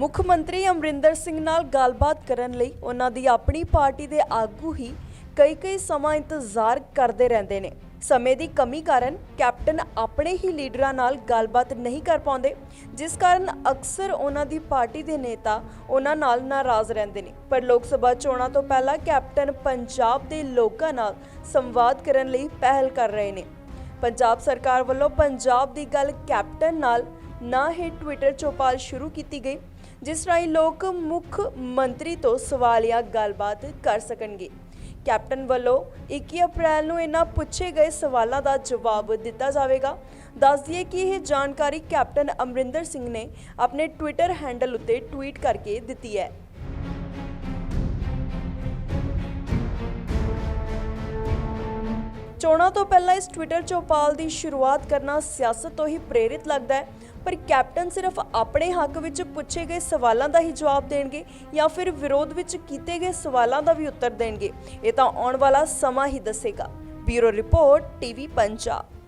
ਮੁੱਖ ਮੰਤਰੀ ਅਮਰਿੰਦਰ ਸਿੰਘ ਨਾਲ ਗੱਲਬਾਤ ਕਰਨ ਲਈ ਉਹਨਾਂ ਦੀ ਆਪਣੀ ਪਾਰਟੀ ਦੇ ਆਗੂ ਹੀ ਕਈ ਕਈ ਸਮਾਂ ਇੰਤਜ਼ਾਰ ਕਰਦੇ ਰਹਿੰਦੇ ਨੇ। ਸਮੇਂ ਦੀ ਕਮੀ ਕਾਰਨ ਕੈਪਟਨ ਆਪਣੇ ਹੀ ਲੀਡਰਾਂ ਨਾਲ ਗੱਲਬਾਤ ਨਹੀਂ ਕਰ ਪਾਉਂਦੇ, ਜਿਸ ਕਾਰਨ ਅਕਸਰ ਉਹਨਾਂ ਦੀ ਪਾਰਟੀ ਦੇ ਨੇਤਾ ਉਹਨਾਂ ਨਾਲ ਨਾਰਾਜ਼ ਰਹਿੰਦੇ ਨੇ। ਪਰ ਲੋਕ ਸਭਾ ਚੋਣਾਂ ਤੋਂ ਪਹਿਲਾਂ ਕੈਪਟਨ ਪੰਜਾਬ ਦੇ ਲੋਕਾਂ ਨਾਲ ਸੰਵਾਦ ਕਰਨ ਲਈ ਪਹਿਲ ਕਰ ਰਹੇ ਨੇ। ਪੰਜਾਬ ਸਰਕਾਰ ਵੱਲੋਂ ਪੰਜਾਬ ਦੀ ਗੱਲ ਕੈਪਟਨ ਨਾਲ ਨਾ ਹੀ ਟਵਿੱਟਰ ਚੌਪਾਲ ਸ਼ੁਰੂ ਕੀਤੀ ਗਈ। ਜਿਸ ਰਾਹੀਂ ਲੋਕ ਮੁੱਖ ਮੰਤਰੀ ਤੋਂ ਸਵਾਲੀਆ ਗੱਲਬਾਤ ਕਰ ਸਕਣਗੇ। ਕੈਪਟਨ ਵੱਲੋਂ 21 ਅਪ੍ਰੈਲ ਨੂੰ ਇਹਨਾਂ ਪੁੱਛੇ ਗਏ ਸਵਾਲਾਂ ਦਾ ਜਵਾਬ ਦਿੱਤਾ ਜਾਵੇਗਾ। ਦੱਸ ਦਈਏ ਕਿ ਇਹ ਜਾਣਕਾਰੀ ਕੈਪਟਨ ਅਮਰਿੰਦਰ ਸਿੰਘ ਨੇ ਆਪਣੇ ਟਵਿੱਟਰ ਹੈਂਡਲ ਉੱਤੇ ਟਵੀਟ ਕਰਕੇ ਦਿੱਤੀ ਹੈ। ਚੋਣਾਂ ਤੋਂ ਪਹਿਲਾਂ ਇਸ ਟਵਿੱਟਰ ਚੌਪਾਲ ਦੀ ਸ਼ੁਰੂਆਤ ਕਰਨਾ ਸਿਆਸਤ ਤੋਂ ਹੀ ਪ੍ਰੇਰਿਤ ਲੱਗਦਾ ਹੈ। ਪਰ ਕੈਪਟਨ ਸਿਰਫ ਆਪਣੇ ਹੱਕ ਵਿੱਚ ਪੁੱਛੇ ਗਏ ਸਵਾਲਾਂ ਦਾ ਹੀ ਜਵਾਬ ਦੇਣਗੇ ਜਾਂ ਫਿਰ ਵਿਰੋਧ ਵਿੱਚ ਕੀਤੇ ਗਏ ਸਵਾਲਾਂ ਦਾ ਵੀ ਉੱਤਰ ਦੇਣਗੇ। ਇਹ ਤਾਂ ਆਉਣ ਵਾਲਾ ਸਮਾਂ ਹੀ ਦੱਸੇਗਾ। Bureau report, TV Punjab.